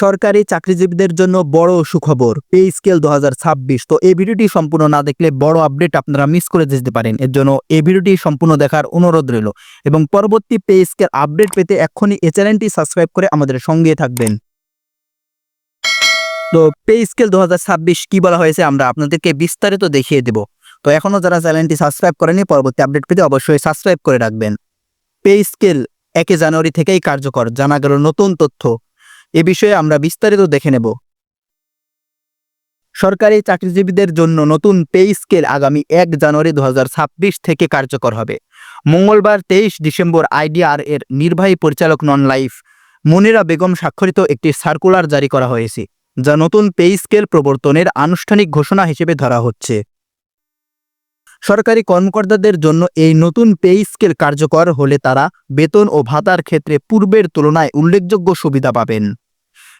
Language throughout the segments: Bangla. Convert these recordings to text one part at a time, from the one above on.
সরকারি চাকরিজীবীদের জন্য বড় সুখবর পে স্কেল দু হাজার ছাব্বিশ। তো এই ভিডিওটি সম্পূর্ণ না দেখলে বড় আপডেট আপনারা মিস করে যেতে পারেন। এর জন্য এই ভিডিওটি সম্পূর্ণ দেখার অনুরোধ রইল। এবং পরবর্তী পে স্কেল আপডেট পেতে এক্ষুনি এই চ্যানেলটি সাবস্ক্রাইব করে আমাদের সঙ্গে থাকবেন। তো পে স্কেল দু হাজার ছাব্বিশ কি বলা হয়েছে আমরা আপনাদেরকে বিস্তারিত দেখিয়ে দেব। তো এখনও যারা চ্যানেলটি সাবস্ক্রাইব করেনি, পরবর্তী আপডেট পেতে অবশ্যই সাবস্ক্রাইব করে রাখবেন। পে স্কেল একে জানুয়ারি থেকেই কার্যকর। জানা গেল নতুন তথ্য। এ বিষয়ে আমরা বিস্তারিত দেখে নেব। সরকারি চাকরিজীবীদের জন্য নতুন পে স্কেল আগামী এক জানুয়ারি দু হাজার ছাব্বিশ থেকে কার্যকর হবে। মঙ্গলবার তেইশ ডিসেম্বর আইডিআর এর নির্বাহী পরিচালক নন লাইফ মনিরা বেগম স্বাক্ষরিত একটি সার্কুলার জারি করা হয়েছে, যা নতুন পে স্কেল প্রবর্তনের আনুষ্ঠানিক ঘোষণা হিসেবে ধরা হচ্ছে। সরকারি কর্মকর্তাদের জন্য এই নতুন পে স্কেল কার্যকর হলে তারা বেতন ও ভাতার ক্ষেত্রে পূর্বের তুলনায় উল্লেখযোগ্য সুবিধা পাবেন।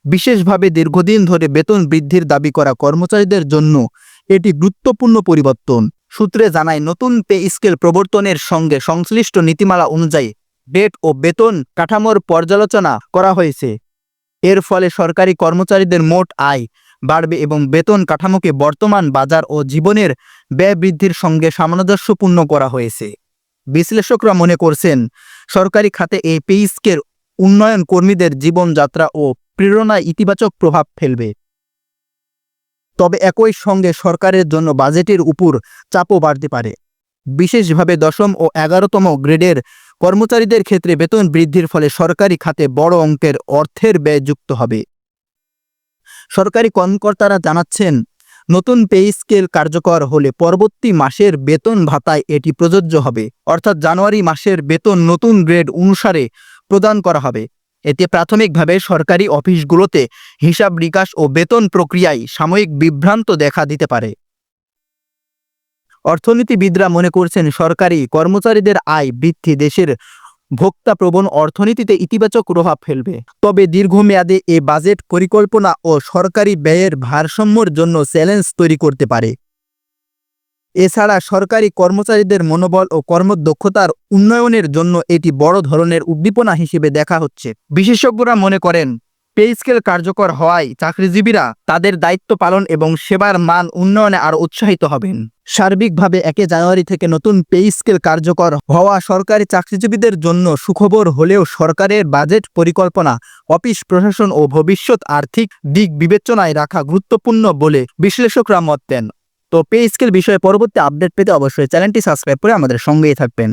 বিশেষভাবে দীর্ঘদিন ধরে বেতন বৃদ্ধির দাবি করা কর্মচারীদের জন্য এটি গুরুত্বপূর্ণ পরিবর্তন। সূত্রে জানায়, নতুন পে স্কেল প্রবর্তনের সঙ্গে সংশ্লিষ্ট নীতিমালা অনুযায়ী ডেট ও বেতন কাঠামোর পর্যালোচনা করা হয়েছে। এর ফলে সরকারি কর্মচারীদের মোট আয় বাড়বে এবং বেতন কাঠামোকে বর্তমান বাজার ও জীবনের ব্যয় বৃদ্ধির সঙ্গে সামঞ্জস্যপূর্ণ করা হয়েছে। বিশ্লেষকরা মনে করছেন, সরকারি খাতে এই পেইস্কের উন্নয়ন কর্মীদের জীবনযাত্রা ও প্রেরণায় ইতিবাচক প্রভাব ফেলবে। তবে একই সঙ্গে সরকারের জন্য বাজেটের উপর চাপও বাড়তে পারে। বিশেষভাবে দশম ও এগারোতম গ্রেডের কর্মচারীদের ক্ষেত্রে বেতন বৃদ্ধির ফলে সরকারি খাতে বড় অঙ্কের অর্থের ব্যয় যুক্ত হবে। সরকারি কর্মকর্তারা জানাচ্ছেন, নতুন পে স্কেল কার্যকর হলে পরবর্তী মাসের বেতন ভাতায় এটি প্রযোজ্য হবে। অর্থাৎ জানুয়ারি মাসের বেতন নতুন গ্রেড অনুসারে প্রদান করা হবে। এতে প্রাথমিকভাবে সরকারি অফিসগুলোতে হিসাব নিকাশ ও বেতন প্রক্রিয়ায় সাময়িক বিভ্রান্ত দেখা দিতে পারে। অর্থনীতিবিদরা মনে করছেন, সরকারি কর্মচারীদের আয় বৃদ্ধি দেশের ভোক্তাপ্রবণ অর্থনীতিতে ইতিবাচক প্রভাব ফেলবে। তবে দীর্ঘমেয়াদে এ বাজেট পরিকল্পনা ও সরকারি ব্যয়ের ভারসাম্যর জন্য চ্যালেঞ্জ তৈরি করতে পারে। এছাড়া সরকারি কর্মচারীদের মনোবল ও কর্মদক্ষতার উন্নয়নের জন্য এটি বড় ধরনের উদ্দীপনা হিসেবে দেখা হচ্ছে। বিশেষজ্ঞরা মনে করেন পে স্কেল কার্যকর হওয়ায় চাকরিজীবীরা তাদের দায়িত্ব পালন এবং সেবার মান উন্নয়নে আরও উৎসাহিত হবেন। সার্বিকভাবে একে জানুয়ারি থেকে নতুন পে স্কেল কার্যকর হওয়া সরকারি চাকরিজীবীদের জন্য সুখবর হলেও সরকারের বাজেট পরিকল্পনা, অফিস প্রশাসন ও ভবিষ্যৎ আর্থিক দিক বিবেচনায় রাখা গুরুত্বপূর্ণ বলে বিশ্লেষকরা মত দেন। তো পে স্কেল বিষয়ে পরবর্তী আপডেট পেতে অবশ্যই চ্যানেলটি সাবস্ক্রাইব করে আমাদের সঙ্গেই থাকবেন।